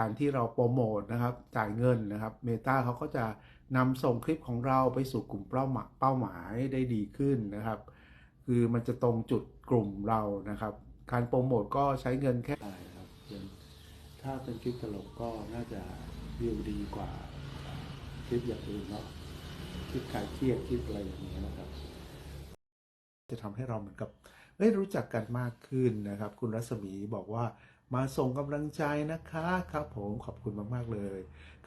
การที่เราโปรโมทนะครับจ่ายเงินนะครับเมตาเขาก็จะนำส่งคลิปของเราไปสู่กลุ่มเป้าหมายเป้าหมายได้ดีขึ้นนะครับ คือมันจะตรงจุดกลุ่มเรานะครับ การโปรโมทก็ใช้เงินแค่ได้ครับเป็นถ้าเป็นคลิปตลกก็น่าจะวิวดีกว่าคลิปอย่างอื่นเนาะคลิปขายเครียดคลิปอะไรอย่างเงี้ยนะครับ จะทำให้เราเหมือนกับเอ้รู้จักกันมากขึ้นนะครับ คุณรัศมีบอกว่า มาส่งกำลังใจนะคะครับ ผมขอบคุณมาก ๆ เลย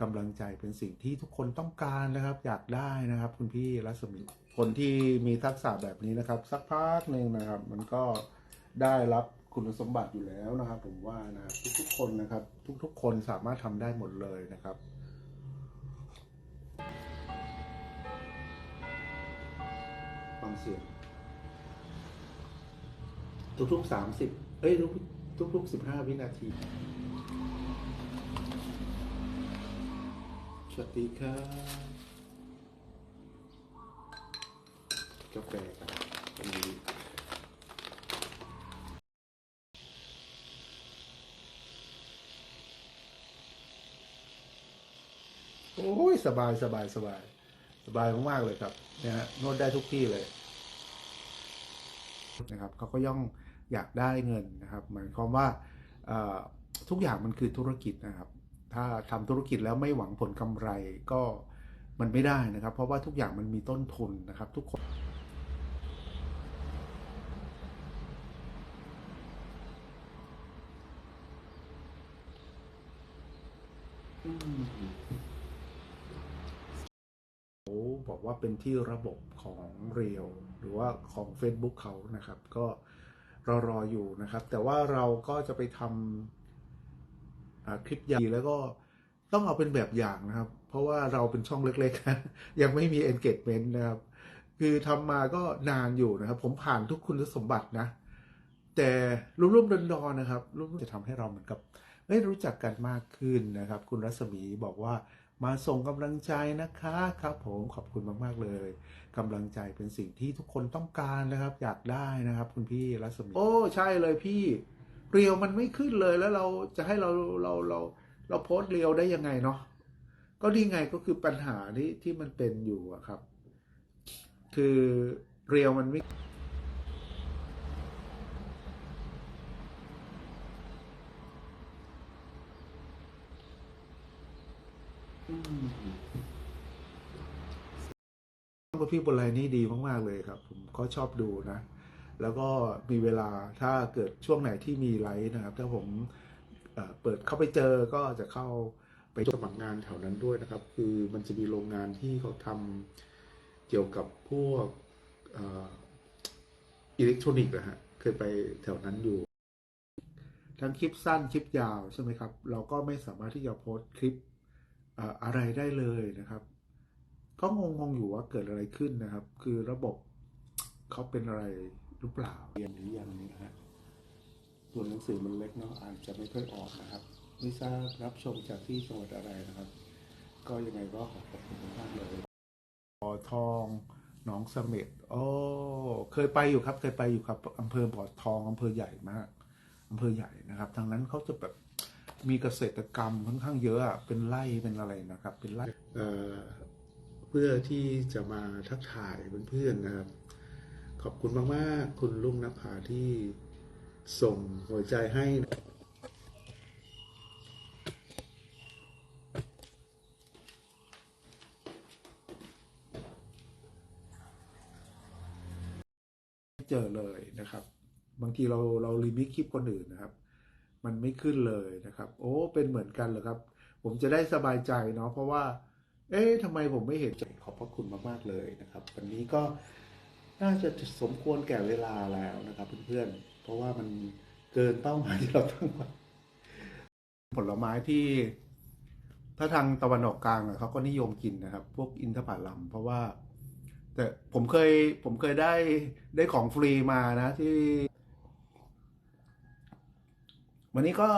กำลังใจเป็นสิ่งที่ทุกคนต้องการนะครับ อยากได้นะครับ คุณพี่รัศมีคนที่มีทักษะแบบนี้นะครับ สักพักหนึ่งนะครับ มันก็ได้รับคุณสมบัติอยู่แล้วนะครับ ผมว่านะทุกๆคนนะครับ ทุก ๆ คนสามารถทำได้หมดเลยนะครับฟังเสียงทุกๆสามสิบเอ้ยทุก ทุกๆสิบห้าวินาที สวัสดีครับกาแฟครับวันนี้โอ้ย สบายสบายสบาย สบายมาก ๆ เลยครับนะฮะนวดได้ทุกที่เลย นะครับเขาก็ย่อง อยากได้เงินนะครับหมายความว่าทุกอย่างมันคือธุรกิจนะครับ ถ้าทำธุรกิจแล้วไม่หวังผลกำไรก็มันไม่ได้นะครับ เพราะว่าทุกอย่างมันมีต้นทุนนะครับ ทุกคนเขาบอกว่าเป็นที่ระบบของเรียวหรือว่าของ Facebook เขานะครับ ก็ รอรออยู่นะครับ แต่ว่าเราก็จะไปทำคลิปยาวแล้วก็ต้องเอาเป็นแบบอย่างนะครับ เพราะว่าเราเป็นช่องเล็กๆ ยังไม่มี engagement นะครับ คือทำมาก็นานอยู่นะครับ ผมผ่านทุกคุณสมบัตินะ แต่รุ่มๆดอนๆนะครับรุ่มๆจะทำให้เราเหมือนกับได้รู้จักกันมากขึ้นนะครับ คุณรัศมีบอกว่า มาส่งกำลังใจนะคะครับผมขอบคุณมาก ๆ เลยกำลังใจเป็นสิ่งที่ทุกคนต้องการนะครับ อยากได้นะครับ คุณพี่รัศมีโอ้ใช่เลยพี่เรียวมันไม่ขึ้นเลยแล้วเราจะให้เราเราเราเราโพสเรียวได้ยังไงเนาะก็นี่ไงก็คือปัญหาที่ที่มันเป็นอยู่อะครับ คือเรียวมันไม่ คุณพี่บนไลน์นี่ดีมาก ๆ เลยครับ ผมก็ชอบดูนะ แล้วก็มีเวลาถ้าเกิดช่วงไหนที่มีไลฟ์นะครับ ถ้าผมเอ่อเปิดเข้าไปเจอก็จะเข้าไปสมัครงานแถวนั้นด้วยนะครับ คือมันจะมีโรงงานที่เขาทำเกี่ยวกับพวกเอิเล็กทรอนิกส์นะฮะเคยไปแถวนั้นอยู่ ทั้งคลิปสั้นคลิปยาวใช่ไหมครับ เราก็ไม่สามารถที่จะโพสต์คลิปเอ่ออะไรได้เลยนะครับ ก็งงๆอยู่ว่าเกิดอะไรขึ้นนะครับ คือระบบเขาเป็นอะไรหรือเปล่าเรียนหรือยังนี่นะฮะตัวหนังสือมันเล็กเนาะอ่านจะไม่ค่อยออกนะครับไม่ทราบรับชมจากที่จังหวัดอะไรนะครับ ก็ยังไงก็ขอขอบคุณมากเลยบ่อทองหนองเสม็ดโอ้เคยไปอยู่ครับ เคยไปอยู่ครับอำเภอบ่อทองอำเภอใหญ่มากอำเภอใหญ่นะครับ ทางนั้นเขาจะแบบมีเกษตรกรรมค่อนข้างเยอะอะเป็นไร่เป็นอะไรนะครับ เป็นไร่เอ่อ พื่อที่จะมาทักทายเพื่อนๆนะครับ ขอบคุณมากๆ คุณลุงนภาที่ส่งหัวใจให้นะเจอเลยนะครับ บางทีเราเรารีมิกคลิปคนอื่นนะครับ มันไม่ขึ้นเลยนะครับ โอ้เป็นเหมือนกันเหรอครับ ผมจะได้สบายใจเนาะเพราะว่า เอ๊ะทำไมผมไม่เห็น อบพระคุณมาก ๆ เลยนะครับ วันนี้ก็น่าจะสมควรแก่เวลาแล้วนะครับ เพื่อนๆ เพราะว่ามันเกินเป้าหมายที่เราตั้งไว้ผลไม้ที่ถ้าทางตะวันออกกลางเขาก็นิยมกินนะครับ พวกอินทผลัมเพราะว่า แต่ผมเคยผมเคยได้ได้ของฟรีมานะที่ วันนี้ก็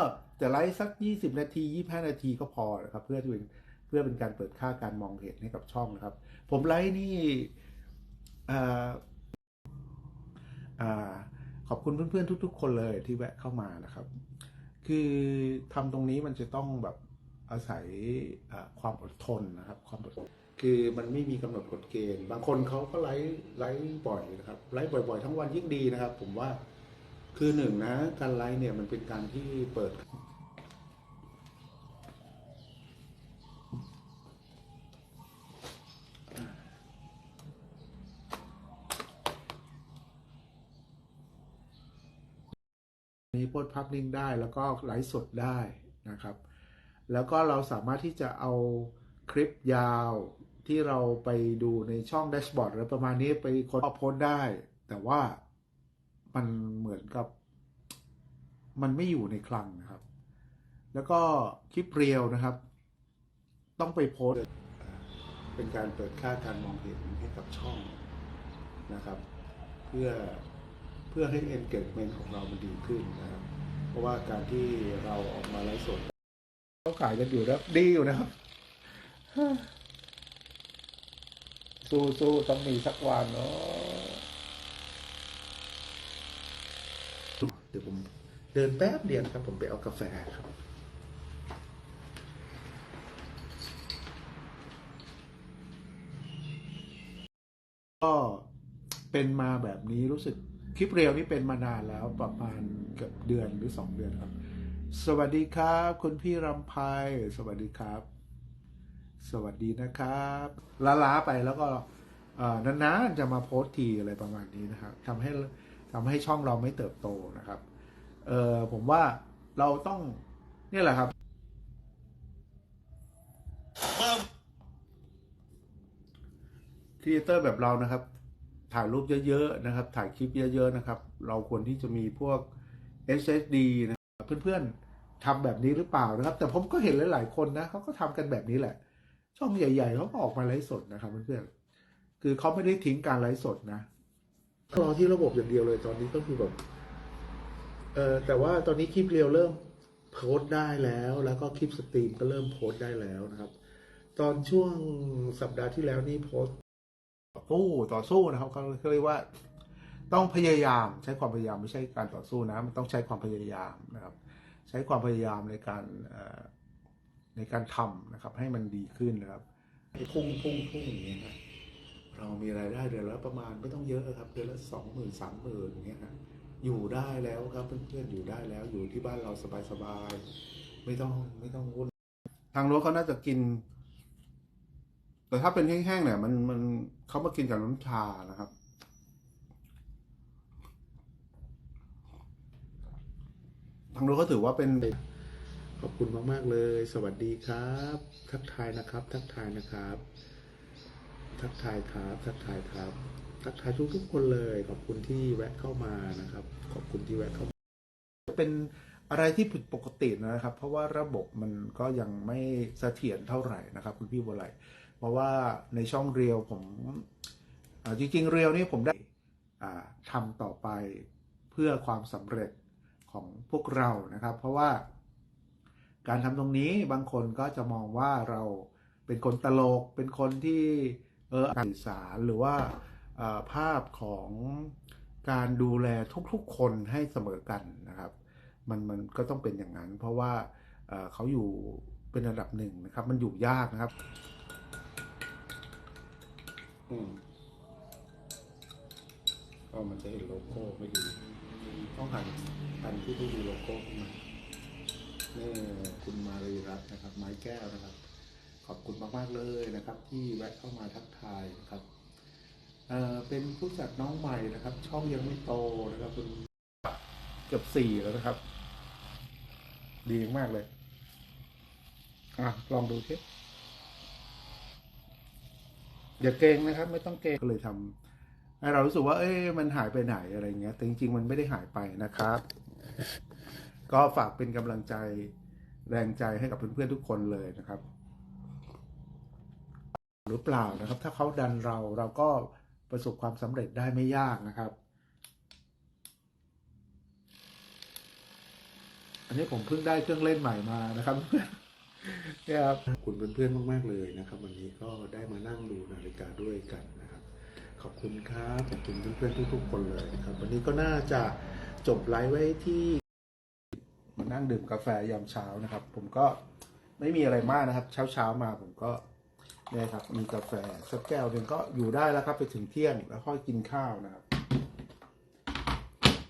จะไลฟ์สักยี่สิบนาทียี่ห้านาทีก็พอนะครับ เพื่อที่เป็นเพื่อเป็นการเปิดค่าการมองเห็นให้กับช่องนะครับ ผมไลฟ์นี่ขอบคุณเพื่อนๆทุก ๆ คนเลยที่แวะเข้ามานะครับ คือทำตรงนี้มันจะต้องแบบอาศัยความอดทนนะครับ ความอดทนคือมันไม่มีกำหนดกฎเกณฑ์ บางคนเขาก็ไลฟ์ไลฟ์บ่อยนะครับไลฟ์บ่อย ๆ ทั้งวันยิ่งดีนะครับ ผมว่าคือหนึ่งนะการไลฟ์เนี่ยมันเป็นการที่เปิด พสต์ภาพนิ่งได้ แล้วก็ไลฟ์สดได้นะครับ แล้วก็เราสามารถที่จะเอาคลิปยาวที่เราไปดูในช่องแดชบอร์ดอะไรประมาณนี้ไปค้นโพสต์ได้ แต่ว่ามันเหมือนกับ มันไม่อยู่ในคลังนะครับ แล้วก็คลิปเรียวนะครับ ต้องไปโพสต์เป็นการเปิดค่าการมองเห็นให้กับช่องนะครับ เพื่อ พื่อให้ engagement ของเรามันดีขึ้นนะครับ เพราะว่าการที่เราออกมาไลฟ์สดเขาขายกันอยู่แล้วดีอยู่นะครับ สู้สู้ต้องมีสักวันเนาะเดี๋ยวผมเดินแป๊บเดียวนะครับ ผมไปเอากาแฟครับก็เป็นมาแบบนี้รู้สึก คลิปเรียวนี่เป็นมานานแล้วประมาณเกือบเดือนหรือสองเดือนครับ สวัสดีครับ คุณพี่รำไพสวัสดีครับ สวัสดีนะครับล้าๆไปแล้วก็นานๆจะมาโพสทีอะไรประมาณนี้นะครับทำให้ทำให้ช่องเราไม่เติบโตนะครับเออผมว่าเราต้องนี่แหละครับครีเอเตอร์แบบเรานะครับ ถ่ายรูปเยอะๆนะครับ ถ่ายคลิปเยอะๆนะครับ เราควรที่จะมีพวก SSD นะครับเพื่อนๆทำแบบนี้หรือเปล่านะครับ แต่ผมก็เห็นหลายๆคนนะเขาก็ทำกันแบบนี้แหละ ช่องใหญ่ๆเขาก็ออกมาไลฟ์สดนะครับเพื่อนๆคือเขาไม่ได้ทิ้งการไลฟ์สดนะรอที่ระบบอย่างเดียวเลยตอนนี้ก็คือแบบเออแต่ว่าตอนนี้คลิปเรียวเริ่มโพสต์ได้แล้ว แล้วก็คลิปสตรีมก็เริ่มโพสต์ได้แล้วนะครับ ตอนช่วงสัปดาห์ที่แล้วนี่โพสต์่อสู้ต่อสู้นะครับเขาเขาเรียกว่าต้องพยายามใช้ความพยายามไม่ใช่การต่อสู้นะมันต้องใช้ความพยายามนะครับ ใช้ความพยายามในการในการทำนะครับ ให้มันดีขึ้นนะครับพุ่งพุ่งพุ่งอย่างเงี้ยครับเรามีรายได้เดือนละประมาณไม่ต้องเยอะครับเดือนละสองหมื่นสามหมื่นอย่างเงี้ยครับอยู่ได้แล้วครับเพื่อนๆอยู่ได้แล้วอยู่ที่บ้านเราสบายๆไม่ต้องไม่ต้องวุ่นทางโน้นเขาน่าจะกิน แต่ถ้าเป็นแห้งๆเนี่ยมันมันเขามากินกับน้ำชานะครับ ทางโน้นเขาถือว่าเป็น ขอบคุณมาก ๆ เลย สวัสดีครับ ทักทายนะครับ ทักทายนะครับ ทักทายครับ ทักทายครับ ทักทายทุกๆคนเลย ขอบคุณที่แวะเข้ามานะครับ ขอบคุณที่แวะเข้ามาเป็นอะไรที่ผิดปกตินะครับ เพราะว่าระบบมันก็ยังไม่เสถียรเท่าไหร่นะครับ คุณพี่บัวไหลเพ ราะว่าในช่องเรียวผมจริงๆเรียวนี่ผมได้ทำต่อไปเพื่อความสำเร็จของพวกเรานะครับ เพราะว่าการทำตรงนี้บางคนก็จะมองว่าเราเป็นคนตลกเป็นคนที่เออสื่อสารหรือว่าภาพของการดูแลทุกๆคนให้เสมอกันนะครับ มันมันก็ต้องเป็นอย่างนั้น เพราะว่าเขาอยู่เป็นระดับหนึ่งนะครับ มันอยู่ยากนะครับ อืมก็มันจะเห็นโลโก้ไม่ดีต้องหันหันที่ได้ดูโลโก้ขึ้นมานี่คุณมารีรัตน์นะครับ ไม้แก้วนะครับ ขอบคุณมาก ๆ เลยนะครับ ที่แวะเข้ามาทักทายนะครับเอ่อเป็นผู้จัดน้องใหม่นะครับ ช่องยังไม่โตนะครับคุณเกือบสี่แล้วนะครับ ดีมากเลย อะ ลองดูสิ อย่าเกรงนะครับ ไม่ต้องเกรงก็เลยทำให้เรารู้สึกว่า เอ้ยมันหายไปไหนอะไรเงี้ย แต่จริงๆมันไม่ได้หายไปนะครับ ก็ฝากเป็นกำลังใจแรงใจให้กับเพื่อนๆทุกคนเลยนะครับ หรือเปล่านะครับ ถ้าเขาดันเราเราก็ประสบความสำเร็จได้ไม่ยากนะครับ อันนี้ผมเพิ่งได้เครื่องเล่นใหม่มานะครับ ครับขอบคุณเพื่อนๆมากๆเลยนะครับ วันนี้ก็ได้มานั่งดูนาฬิกาด้วยกันนะครับ ขอบคุณครับขอบคุณเพื่อนๆทุก ๆ คนเลยนะครับ วันนี้ก็น่าจะจบไลฟ์ไว้ที่มานั่งดื่มกาแฟยามเช้านะครับ ผมก็ไม่มีอะไรมากนะครับ เช้าเช้าๆมาผมก็เนี่ยครับมีกาแฟสักแก้วหนึ่งก็อยู่ได้แล้วครับ ไปถึงเที่ยงแล้วค่อยกินข้าวนะครับ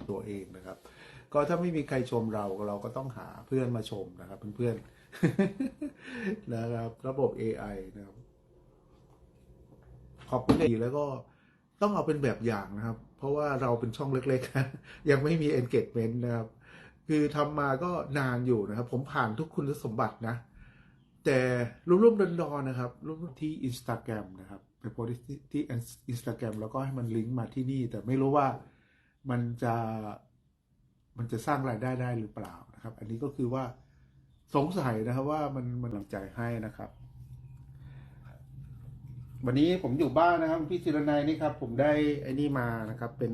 ตัวเองนะครับ ก็ถ้าไม่มีใครชมเราเราก็ต้องหาเพื่อนมาชมนะครับ เพื่อนๆ นะครับ ระบบ AI นะครับ ขอบคุณดีแล้วก็ต้องเอาเป็นแบบอย่างนะครับ เพราะว่าเราเป็นช่องเล็กๆ ยังไม่มี engagement นะครับ คือทำมาก็นานอยู่นะครับ ผมผ่านทุกคุณสมบัตินะ แต่รุ่มๆดอนๆนะครับรุ่มๆที่ Instagram นะครับไปโพสต์ที่ที่ Instagram แล้วก็ให้มันลิงก์มาที่นี่ แต่ไม่รู้ว่ามันจะมันจะสร้างรายได้ได้หรือเปล่านะครับ อันนี้ก็คือว่า สงสัยนะครับว่ามันมันกำลังใจให้นะครับ วันนี้ผมอยู่บ้านนะครับพี่จิรนัยนี่ครับ ผมได้ไอ้นี่มานะครับ เป็น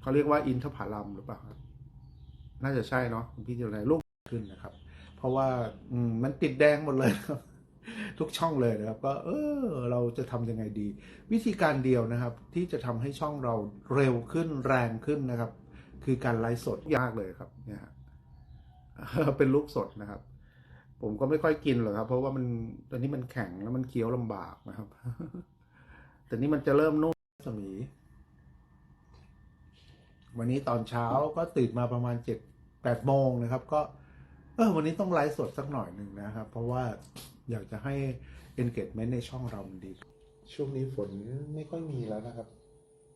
เขาเรียกว่าอินทผลัมหรือเปล่าครับน่าจะใช่เนาะพี่จิรนัยลูกขึ้นนะครับ เพราะว่าอืมมันติดแดงหมดเลยครับ ทุกช่องเลยนะครับ ก็ เออ เราจะทำยังไงดี วิธีการเดียวนะครับ ที่จะทำให้ช่องเราเร็วขึ้นแรงขึ้นนะครับ คือการไลฟ์สดยากเลยครับเนี่ย เป็นลูกสดนะครับ ผมก็ไม่ค่อยกินหรอกครับ เพราะว่ามันตอนนี้มันแข็งแล้วมันเคี้ยวลำบากนะครับ แต่นี่มันจะเริ่มนุ่มสมี วันนี้ตอนเช้าก็ตื่นมาประมาณเจ็ดแปดโมงนะครับ ก็ เออวันนี้ต้องไลฟ์สดสักหน่อยหนึ่งนะครับ เพราะว่าอยากจะให้ engagement ในช่องเรามันดี ช่วงนี้ฝนไม่ค่อยมีแล้วนะครับ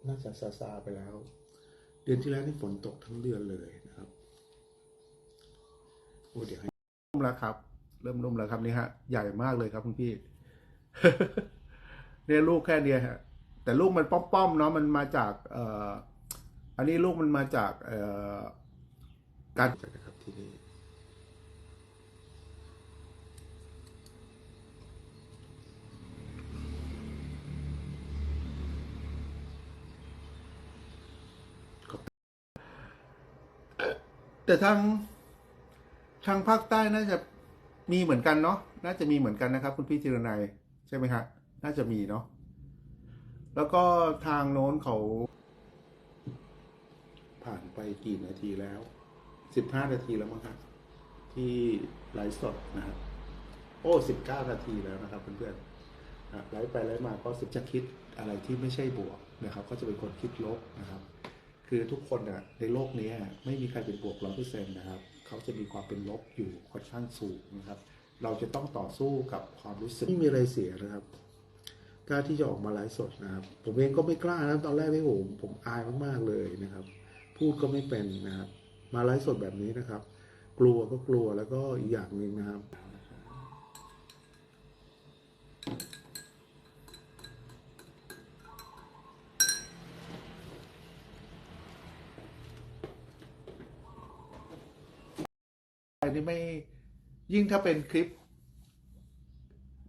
น่าจะซาซาไปแล้ว เดือนที่แล้วนี่ฝนตกทั้งเดือนเลย นะครับโอ้เดี๋ยวให้นุ่มแล้วครับ เริ่มนุ่มแล้วครับนี่ฮะ ใหญ่มากเลยครับคุณพี่เนี่ยลูกแค่เนี้ยฮะ แต่ลูกมันป้อมๆเนาะมันมาจากเอ่ออันนี้ลูกมันมาจากเอ่อการจัดนะครับที่นี่แต่ทาง ทางภาคใต้น่าจะมีเหมือนกันเนาะน่าจะมีเหมือนกันนะครับ คุณพี่จิรนัยใช่ไหมฮะน่าจะมีเนาะแล้วก็ทางโน้นเขา ผ่านไปกี่นาทีแล้วสิบห้านาทีแล้วมั้งครับที่ไลฟ์สดนะครับโอ้สิบเก้านาทีแล้วนะครับ เพื่อนๆไลฟ์ไปไลฟ์มาก็สิบจะคิดอะไรที่ไม่ใช่บวกนะครับ ก็จะเป็นคนคิดลบนะครับ คือทุกคนอะในโลกนี้ไม่มีใครเป็นบวกร้อยเปอร์เซ็นต์นะครับ เขาจะมีความเป็นลบอยู่ค่อนข้างสูงนะครับ เราจะต้องต่อสู้กับความรู้สึกไม่มีอะไรเสียนะครับกล้าที่จะออกมาไลฟ์สดนะครับ ผมเองก็ไม่กล้านะตอนแรกที่ผมผมอายมากๆเลยนะครับ พูดก็ไม่เป็นนะครับ มาไลฟ์สดแบบนี้นะครับ กลัวก็กลัวแล้วก็อีกอย่างหนึ่งนะครับ นนี้ไม่ยิ่งถ้าเป็นคลิป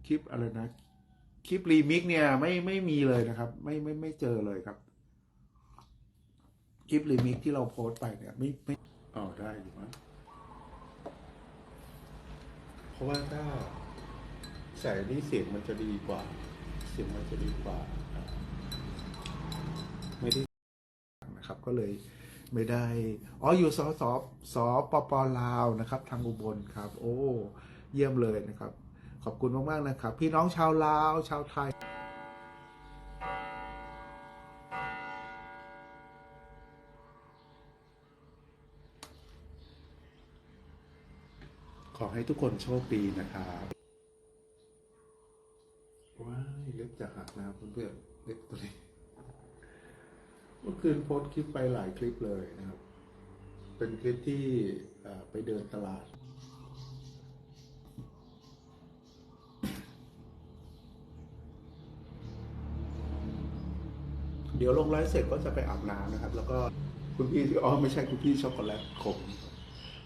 คลิปอะไรนะ คลิปรีมิกเนี่ย ไม่ไม่มีเลยนะครับ ไม่ไม่ไม่เจอเลยครับ คลิปรีมิกที่เราโพสต์ไปเนี่ย ไม่ไม่อ๋อได้อยู่มั้งเพราะว่าถ้าใส่นี่เสียงมันจะดีกว่า เสียงมันจะดีกว่า ไม่ได้นะครับก็เลย ไม่ได้ อ๋อ อยู่สสสปปลาวนะครับ ทางอุบลครับ โอ้ เยี่ยมเลยนะครับ ขอบคุณมาก ๆ นะครับ พี่น้องชาวลาว ชาวไทยขอให้ทุกคนโชคดีนะครับว้ายเล็บจะหักนะครับเพื่อนๆเล็บตัวนี้ เมื่อคืนโพสคลิปไปหลายคลิปเลยนะครับ เป็นคลิปที่ไปเดินตลาด เดี๋ยวลงไลฟ์เสร็จก็จะไปอาบน้ำนะครับ แล้วก็คุณพี่อ๋อไม่ใช่คุณพี่ช็อกโกแลตขม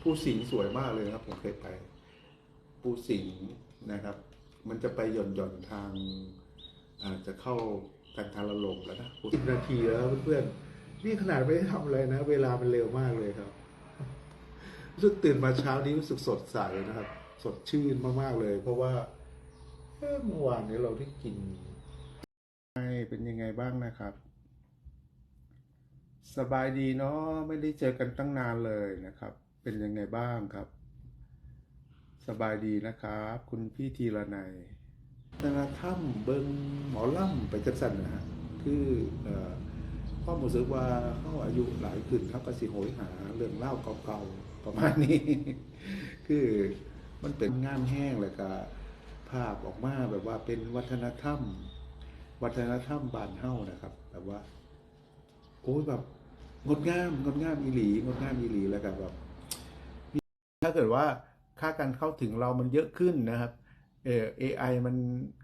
ผู้สิงสวยมากเลยครับ ผมเคยไป ผู้สิงนะครับ มันจะไปหย่อนหย่อนทางอาจจะเข้า ทางละลมแล้วนะผู้สิบนาทีแล้วเพื่อนๆนี่ขนาดไม่ได้ทำอะไรนะ เวลามันเร็วมากเลยครับรู้สึกตื่นมาเช้านี้รู้สึกสดใสนะครับ สดชื่นมากๆเลย เพราะว่าเอ๊ะเมื่อวานนี้เราได้กินเป็นยังไงบ้างนะครับ สบายดีเนาะไม่ได้เจอกันตั้งนานเลยนะครับ เป็นยังไงบ้างครับ สบายดีนะครับ คุณพี่ทีละนัย แต่ละถ้ำเบิงหมอล่ำไปจัดสันนะฮะคือเอ่อพ่อหมูซึกว่าเขาอายุหลายขึ้นเขาก็สิโหยหาเรื่องเล่าเก่าๆประมาณนี้ คือมันเป็นงามแห้งเลยก็ภาพออกมาแบบว่าเป็นวัฒนธรรม วัฒนธรรมบานเฮ้านะครับ แบบว่าโอ้ยแบบงดงามงดงามอีหลีงดงามอีหลีแล้วก็แบบถ้าเกิดว่าค่าการเข้าถึงเรามันเยอะขึ้นนะครับ เอไอมัน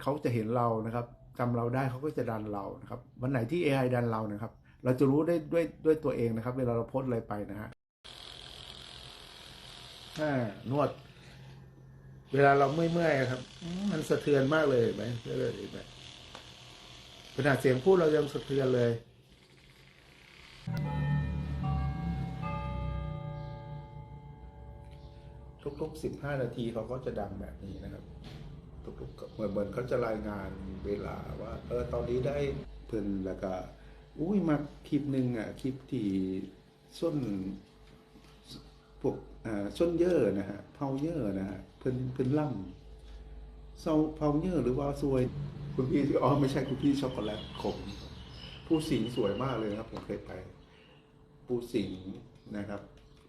เขาจะเห็นเรานะครับจำเราได้เขาก็จะดันเรานะครับ วันไหนที่ AI ดันเรานะครับ เราจะรู้ได้ด้วยด้วยตัวเองนะครับ เวลาเราโพสอะไรไปนะฮะนวด เวลาเราเมื่อยๆครับ มันสะเทือนมากเลยเห็นไหมเห็นไหมขนาดเสียงพูดเรายังสะเทือนเลยทุกๆสิบห้านาทีเขาก็จะดังแบบนี้นะครับ ทุกๆเหมือนเหมือนเขาจะรายงานเวลาว่าเออตอนนี้ได้เพิ่นแล้วก็อุ้ยมาคลิปหนึ่งอะคลิปที่ส้นพวกอ่าส้นเย่อนะฮะเผาเย่อนะฮะเพิ่นเพิ่นล่ำเซาเผาเย่อหรือว่าซวย คุณพี่อ๋อไม่ใช่คุณพี่ช็อกโกแลตขมผู้สิงสวยมากเลยครับ ผมเคยไป ผู้สิงนะครับ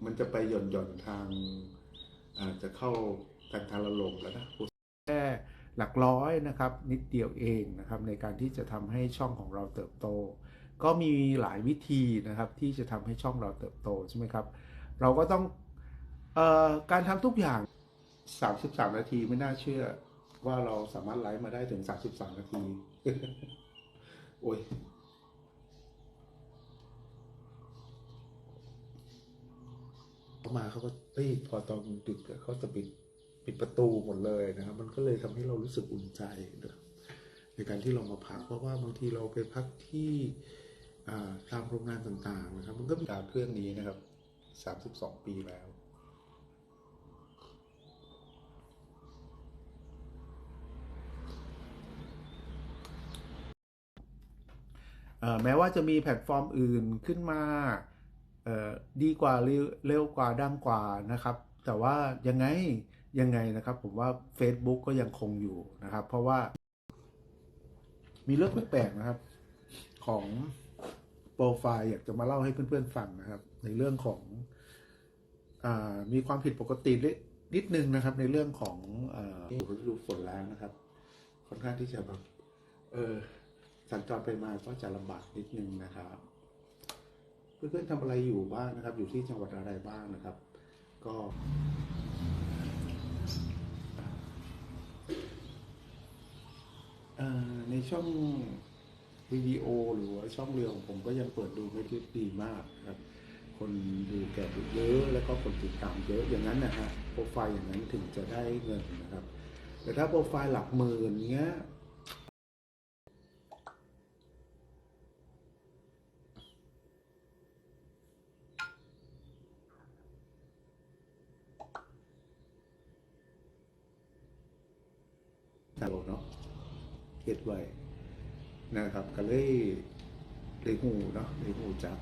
มันจะไปหย่อนหย่อนทางอาจจะเข้ากันทารลมแล้วนะ แค่หลักร้อยนะครับนิดเดียวเองนะครับในการที่จะทำให้ช่องของเราเติบโต ก็มีหลายวิธีนะครับที่จะทำให้ช่องเราเติบโตใช่ไหมครับเราก็ต้องออการทำทุกอย่าง 33 นาทีไม่น่าเชื่อว่าเราสามารถไลฟ์มาได้ถึง 33 นาที โอ้ยเขามาเขาก็เอ้ยพอตอนดึกเขาจะปิด ปิดประตูหมดเลยนะครับ มันก็เลยทำให้เรารู้สึกอุ่นใจนะครับในการที่เรามาพักเพราะว่าบางทีเราไปพักที่ตามโรงงานต่างๆนะครับ มันก็มีดาวเครื่องนี้นะครับ32ปีแล้วแม้ว่าจะมีแพลตฟอร์มอื่นขึ้นมาดีกว่าเร็วเร็วกว่าดังกว่านะครับ แต่ว่ายังไง ยังไงนะครับ ผมว่า Facebook ก็ยังคงอยู่นะครับ เพราะว่า มีเรื่องแปลกๆนะครับ ของโปรไฟล์อยากจะมาเล่าให้เพื่อนๆฟังนะครับ ในเรื่องของอมีความผิดปกตินิดนิดนึงนะครับ ในเรื่องของอาฤดูฝนแรงนะครับค่อนข้างที่จะแบบเออสัญจรไปมาก็จะลำบากนิดนึงนะครับเพื่อนๆทำอะไรอยู่บ้างนะครับ อยู่ที่จังหวัดอะไรบ้างนะครับ ก็ ในช่องวิดีโอหรือว่าช่องเรือของผมก็ยังเปิดดูไม่ได้ดีมากครับ คนดูแก่ดูเยอะแล้วก็คนติดตามเยอะอย่างนั้นนะฮะโปรไฟล์อย่างนั้นถึงจะได้เงินนะครับ แต่ถ้าโปรไฟล์หลักหมื่นเงี้ย เราเนาะ เก็ดไว้นะครับก็เลยเลยหูเนาะเลยหูจัก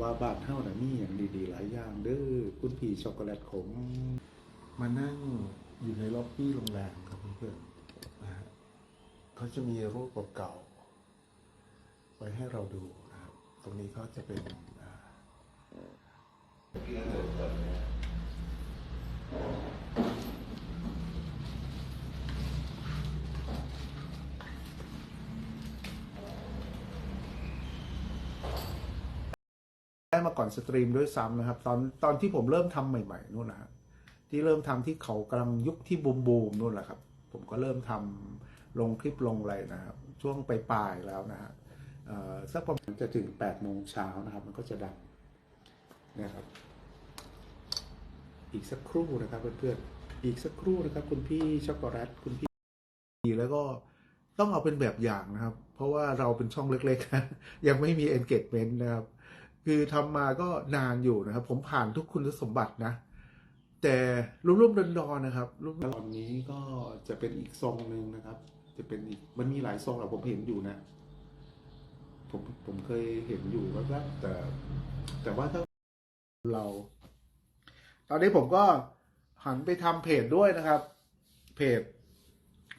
ว่าบ้านเท่านะมีอย่างดีๆ หลายอย่างเด้อคุณพี่ช็อกโกแลตขมมานั่งอยู่ในล็อบบี้โรงแรมครับเพื่อนๆนะฮะเขาจะมีรูปเก่าๆไว้ให้เราดูนะครับ ตรงนี้ก็จะเป็นอ่า ได้มา ก่อนสตรีมด้วยซ้ำนะครับ ตอนตอนที่ผมเริ่มทำใหม่ๆนู่นนะที่เริ่มทำที่เขากำลังยุคที่บูมบูมนู่นแหละครับ ผมก็เริ่มทำลงคลิปลงอะไรนะครับ ช่วงปลายๆแล้วนะฮะสักประมาณจะถึง8โมงเช้านะครับ มันก็จะดังนะครับ อีกสักครู่นะครับเพื่อนๆอีกสักครู่นะครับ คุณพี่ช็อกโกแลตคุณพี่แล้วก็ต้องเอาเป็นแบบอย่างนะครับ เพราะว่าเราเป็นช่องเล็กๆนะยังไม่มี engagement นะครับ คือทำมาก็นานอยู่นะครับ ผมผ่านทุกคุณสมบัตินะ แต่รุ่มๆดอนๆนะครับรุ่มตอนนี้ก็จะเป็นอีกทรงหนึ่งนะครับ จะเป็นอีกมันมีหลายทรงแหละผมเห็นอยู่นะ ผมผมเคยเห็นอยู่แวบๆแต่ แต่ว่าถ้าเรา ตอนนี้ผมก็หันไปทำเพจด้วยนะครับ เพจ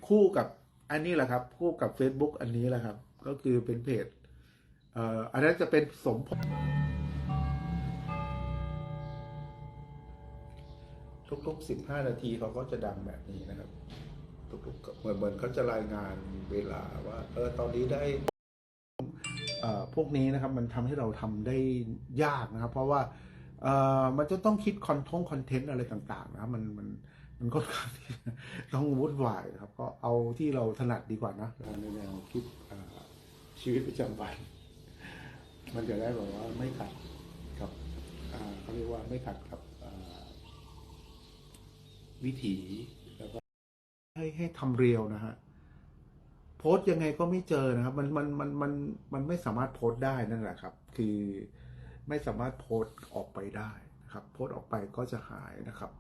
คู่กับอันนี้แหละครับ คู่กับ Facebook อันนี้แหละครับ ก็คือเป็นเพจ อันนั้นจะเป็นสมพทุกๆสิบห้านาทีเขาก็จะดังแบบนี้นะครับ ทุกๆเหมือนเหมือนเขาจะรายงานเวลาว่าเออตอนนี้ได้พวกนี้นะครับมันทำให้เราทำได้ยากนะครับ เพราะว่ามันจะต้องคิดคอนทงคอนเทนต์อะไรต่าง ๆ นะครับมันมันมันก็ต้องวุ่นวายครับ ก็เอาที่เราถนัดดีกว่านะในแนวคิดชีวิตประจำวัน มันจะได้แบบว่าไม่ขัดกับเขาเรียกว่าไม่ขัดกับวิถีแล้วก็ให้ให้ทำเรียวนะฮะโพสต์ยังไงก็ไม่เจอนะครับ มันมันมันมันมันไม่สามารถโพสต์ได้นั่นแหละครับ คือไม่สามารถโพสต์ออกไปได้นะครับ โพสต์ออกไปก็จะหายนะครับ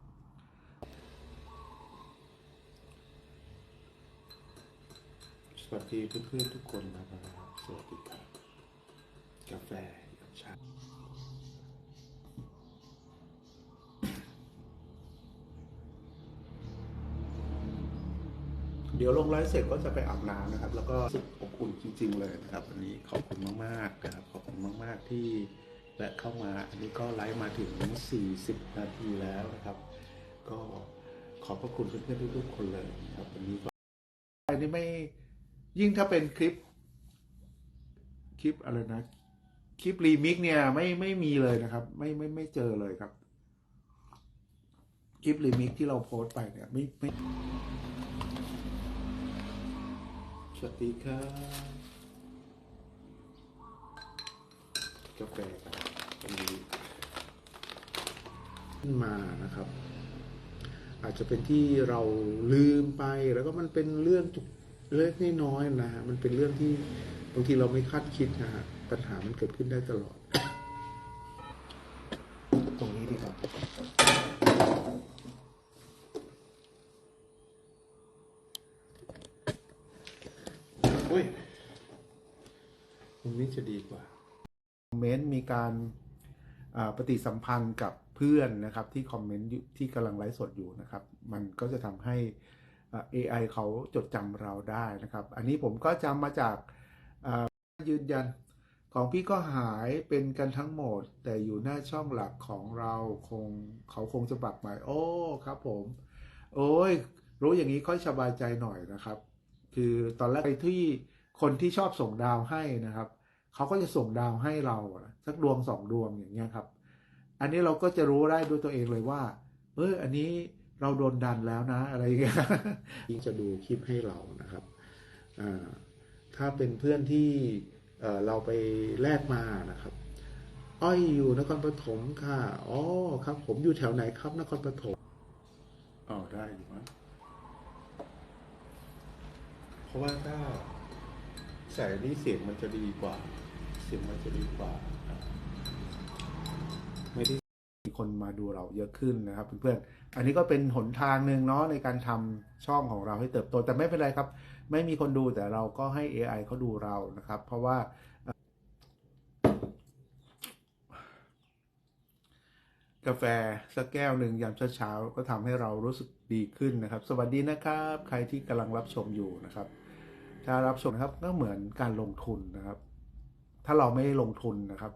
สวัสดีเพื่อนๆทุกคนนะครับสวัสดี กาแฟยามเช้าเดี๋ยวลงไลฟ์เสร็จก็จะไปอาบน้ำนะครับ แล้วก็สึกอบอุ่นจริง ๆ เลยนะครับวันนี้ขอบคุณมากๆนะครับขอบคุณมากๆที่แวะเข้ามาอันนี้ก็ไลฟ์มาถึง 40 นาทีแล้วนะครับ ก็ขอบพระคุณเพื่อนๆทุกๆคนเลยนะครับวันนี้ก็อันนี้ไม่ยิ่งถ้าเป็นคลิป คลิปอะไรนะ คลิปรีมิกเนี่ยไม่ไม่มีเลยนะครับ ไม่ไม่ไม่เจอเลยครับ คลิปรีมิกที่เราโพสต์ไปเนี่ย ไม่ไม่สวัสดีครับกาแฟครับวันนี้ขึ้นมานะครับ อาจจะเป็นที่เราลืมไปแล้วก็มันเป็นเรื่องเล็กน้อยนะฮะมันเป็นเรื่องที่บางทีเราไม่คาดคิดนะฮะ ปัญหามันเกิดขึ้นได้ตลอด ตรงนี้ดีกว่าอุ้ยตรงนี้จะดีกว่าคอมเมนต์มีการปฏิสัมพันธ์กับเพื่อนนะครับ ที่คอมเมนต์ที่กำลังไลฟ์สดอยู่นะครับ มันก็จะทำให้อ่า AI เขาจดจำเราได้นะครับ อันนี้ผมก็จำมาจากยืนยัน ของพี่ก็หายเป็นกันทั้งหมด แต่อยู่หน้าช่องหลักของเราคงเขาคงจะปรับใหม่ โอ้ครับผม โอ้ย รู้อย่างนี้ค่อยสบายใจหน่อยนะครับ คือตอนแรกไอ้ที่คนที่ชอบส่งดาวให้นะครับเขาก็จะส่งดาวให้เราสักดวงสองดวงอย่างเงี้ยครับ อันนี้เราก็จะรู้ได้ด้วยตัวเองเลยว่า เอออันนี้เราโดนดันแล้วนะ อะไรอย่างเงี้ยยิ่งจะดูคลิปให้เรานะครับ อ่า ถ้าเป็นเพื่อนที่ เเราไปแลกมานะครับ อ้อยอยู่นครปฐมค่ะอ๋อครับ ผมอยู่แถวไหนครับ นครปฐมอ๋อได้อยู่มั้งเพราะว่าถ้าใส่นี่เสียงมันจะดีกว่า เสียงมันจะดีกว่า ไม่ได้ คนมาดูเราเยอะขึ้นนะครับเพื่อนๆอันนี้ก็เป็นหนทางหนึ่งเนาะในการทำช่องของเราให้เติบโตแต่ไม่เป็นไรครับ ไม่มีคนดูแต่เราก็ให้ AI เขาดูเรานะครับ เพราะว่ากาแฟสักแก้วหนึ่งยามเช้าๆก็ทำให้เรารู้สึกดีขึ้นนะครับ สวัสดีนะครับ ใครที่กำลังรับชมอยู่นะครับ ถ้ารับชมนะครับก็เหมือนการลงทุนนะครับ ถ้าเราไม่ลงทุนนะครับ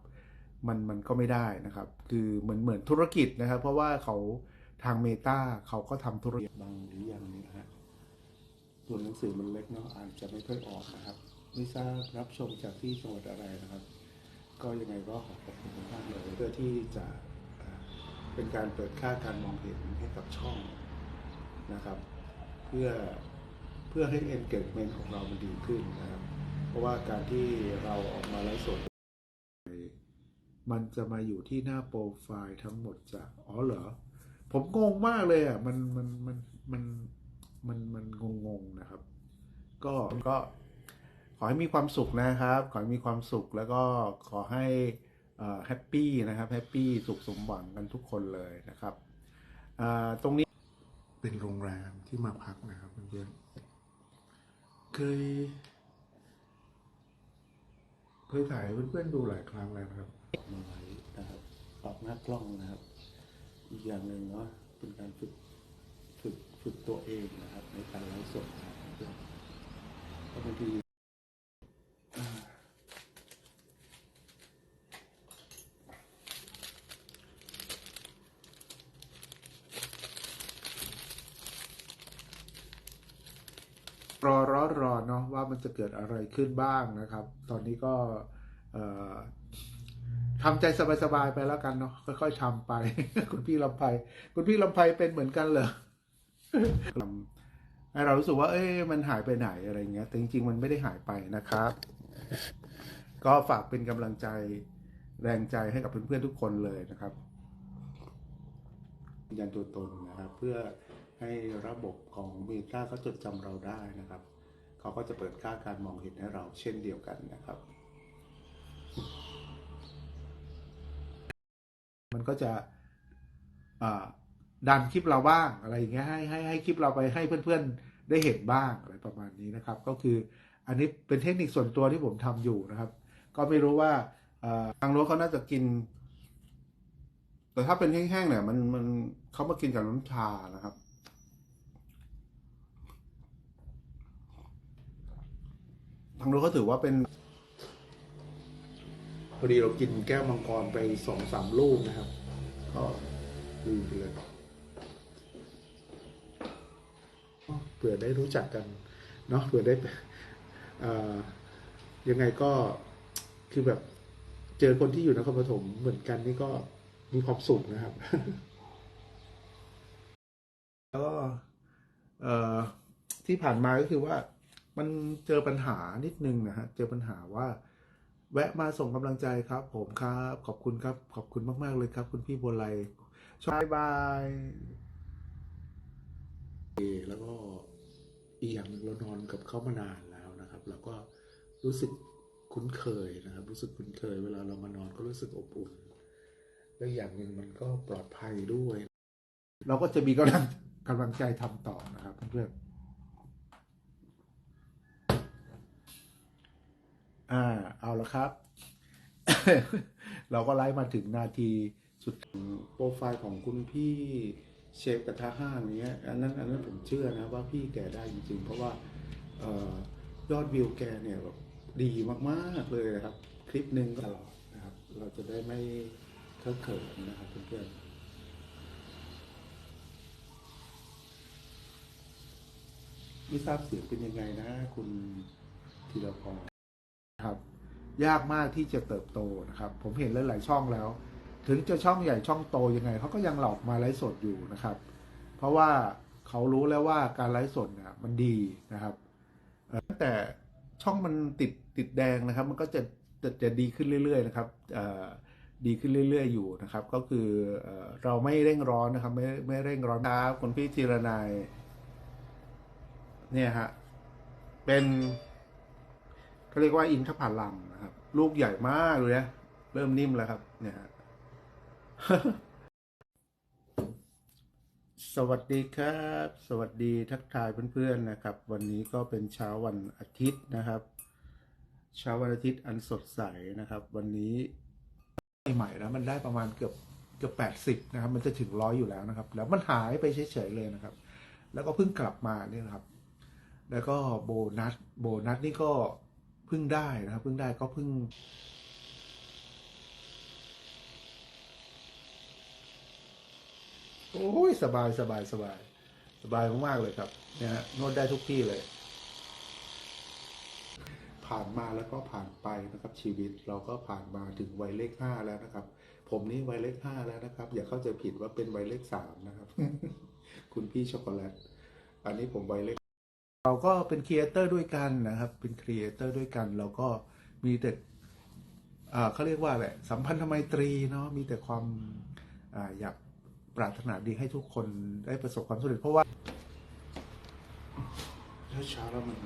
มันมันก็ไม่ได้นะครับ คือเหมือนเหมือนธุรกิจนะครับ เพราะว่าเขาทางเมตาเขาก็ทำธุรกิจบางหรือยังนี่นะฮะตัวหนังสือมันเล็กเนาะอ่านจะไม่ค่อยออกนะครับไม่ทราบรับชมจากที่จังหวัดอะไรนะครับ ก็ยังไงก็ขอขอบคุณมากเลยเพื่อที่จะเป็นการเปิดค่าการมองเห็นให้กับช่องนะครับ เพื่อเพื่อให้ engagement ของเรามันดีขึ้นนะครับ เพราะว่าการที่เราออกมาไลฟ์สด มันจะมาอยู่ที่หน้าโปรไฟล์ทั้งหมดจากอ๋อเหรอ ผมงงมากเลยอะ มันมันมันมันมันมันงงงนะครับ ก็ก็ขอให้มีความสุขนะครับ ขอให้มีความสุขแล้วก็ขอให้แฮปปี้นะครับแฮปปี้สุขสมหวังกันทุกคนเลยนะครับตรงนี้เป็นโรงแรมที่มาพักนะครับเพื่อนเคยเคยถ่ายเพื่อนๆดูหลายครั้งแล้วครับ มาไว้นะครับ ออกหน้ากล้องนะครับ อีกอย่างหนึ่งเนาะเป็นการฝึกฝึกฝึกตัวเองนะครับ ในการไลฟ์สดนะครับเพื่อนเพราะบางทีอ่ารอรอรอเนาะว่ามันจะเกิดอะไรขึ้นบ้างนะครับ ตอนนี้ก็ ทำใจสบายๆไปแล้วกันเนาะค่อยๆทำไป คุณพี่ลำไพคุณพี่ลำไพเป็นเหมือนกันเหรอให้เรารู้สึกว่า เอ้ยมันหายไปไหนอะไรเงี้ยแต่จริงๆมันไม่ได้หายไปนะครับ ก็ฝากเป็นกำลังใจแรงใจให้กับเพื่อนๆทุกคนเลยนะครับยืนยันตัวตนนะครับ เพื่อให้ระบบของเมตาเขาจดจำเราได้นะครับเขาก็จะเปิดค่าการมองเห็นให้เราเช่นเดียวกันนะครับ มันก็จะดันคลิปเราบ้างอะไรอย่างเงี้ยให้ให้ให้คลิปเราไปให้เพื่อนๆได้เห็นบ้างอะไรประมาณนี้นะครับ ก็คืออันนี้เป็นเทคนิคส่วนตัวที่ผมทำอยู่นะครับ ก็ไม่รู้ว่าทางโน้นเขาน่าจะกิน แต่ถ้าเป็นแห้งๆเนี่ยมันมันเขามากินกับน้ำชานะครับทางโน้เขาถือว่าเป็น พอดีเรากินแก้วมังกรไปสองสามลูกนะครับ ก็ลืมไปเลยเผื่อได้รู้จักกันเนาะเผื่อได้อยังไงก็คือแบบเจอคนที่อยู่นครปฐมเหมือนกันนี่ก็มีความสุขนะครับ แล้วก็ที่ผ่านมาก็คือว่ามันเจอปัญหานิดนึงนะฮะ เจอปัญหาว่า แวะมาส่งกำลังใจครับ ผมครับ ขอบคุณครับ ขอบคุณมาก ๆ เลยครับ คุณพี่บัวไลชอบายบายแล้วก็อีกอย่างหนึ่งเรานอนกับเขามานานแล้วนะครับ เราก็รู้สึกคุ้นเคยนะครับ รู้สึกคุ้นเคย เวลาเรามานอนก็รู้สึกอบอุ่น และอย่างหนึ่งมันก็ปลอดภัยด้วย เราก็จะมีกำลังกำลังใจทำต่อนะครับเพื่อน อ่า เอาละครับ เราก็ไล่มาถึงนาทีสุดโปรไฟล์ของคุณพี่เชฟกระทะห้างเนี้ยอันนั้นอันนั้นผมเชื่อนะว่าพี่แกได้จริงๆ เพราะว่าเออยอดวิวแกเนี่ยแบบดีมากๆเลยนะครับ คลิปหนึ่งก็ตลอดนะครับ เราจะได้ไม่เคอะเขินนะครับเพื่อนๆไม่ทราบเสียงเป็นยังไงนะ คุณธีรพร ครับ ยากมากที่จะเติบโตนะครับ ผมเห็นหลาย ๆ ช่องแล้ว ถึงจะช่องใหญ่ช่องโตยังไงเขาก็ยังหลอกมาไลฟ์สดอยู่นะครับ เพราะว่าเขารู้แล้วว่าการไลฟ์สดเนี่ยมันดีนะครับตั้งแต่ช่องมันติดติดแดงนะครับ มันก็จะจะจะดีขึ้นเรื่อย ๆ นะครับดีขึ้นเรื่อย ๆ อยู่นะครับ ก็คือเอ่อเราไม่เร่งร้อนนะครับ ไม่ไม่เร่งร้อนครับคุณพี่ธีรนายเนี่ยฮะเป็น เขาเรียกว่าอินทผลัมนะครับ ลูกใหญ่มากเลยนะเริ่มนิ่มแล้วครับ เนี่ยฮะสวัสดีครับ สวัสดีทักทายเพื่อนๆนะครับ วันนี้ก็เป็นเช้าวันอาทิตย์นะครับ เช้าวันอาทิตย์อันสดใสนะครับ วันนี้ใหม่ๆแล้วมันได้ประมาณเกือบเกือบแปดสิบนะครับ มันจะถึงร้อยอยู่แล้วนะครับ แล้วมันหายไปเฉยๆเลยนะครับ แล้วก็เพิ่งกลับมาเนี่ยนะครับ แล้วก็โบนัส โบนัสนี่ก็ พิ่งได้นะครับพิ่งได้ก็พิ่งโอ้ยสบายสบายสบาย สบายมากๆเลยครับเนี่ยฮะนวดได้ทุกที่เลย ผ่านมาแล้วก็ผ่านไปนะครับชีวิตเราก็ผ่านมาถึงวัยเลขห้าแล้วนะครับ ผมนี่วัยเลขห้าแล้วนะครับ อย่าเข้าใจผิดว่าเป็นวัยเลขสามนะครับ คุณพี่ช็อกโกแลตอันนี้ผมวัยเลข เราก็เป็นครีเอเตอร์ด้วยกันนะครับ เป็นครีเอเตอร์ด้วยกัน เราก็มีแต่อ่าเขาเรียกว่าอะไรสัมพันธไมตรีเนาะมีแต่ความอ่าอยากปรารถนาดีให้ทุกคนได้ประสบความสำเร็จเพราะว่าเช้าเช้าๆแล้วมัน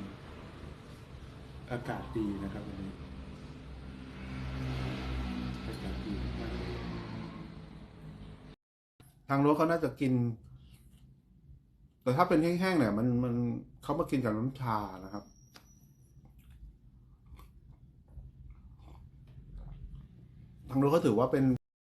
อากาศดีนะครับวันนี้อากาศดีมากเลยทางโน้นเขาน่าจะกิน แต่ถ้าเป็นแห้งๆเนี่ยมันมันเขามากินกับน้ำชานะครับ ทางนู้นเขาถือว่าเป็น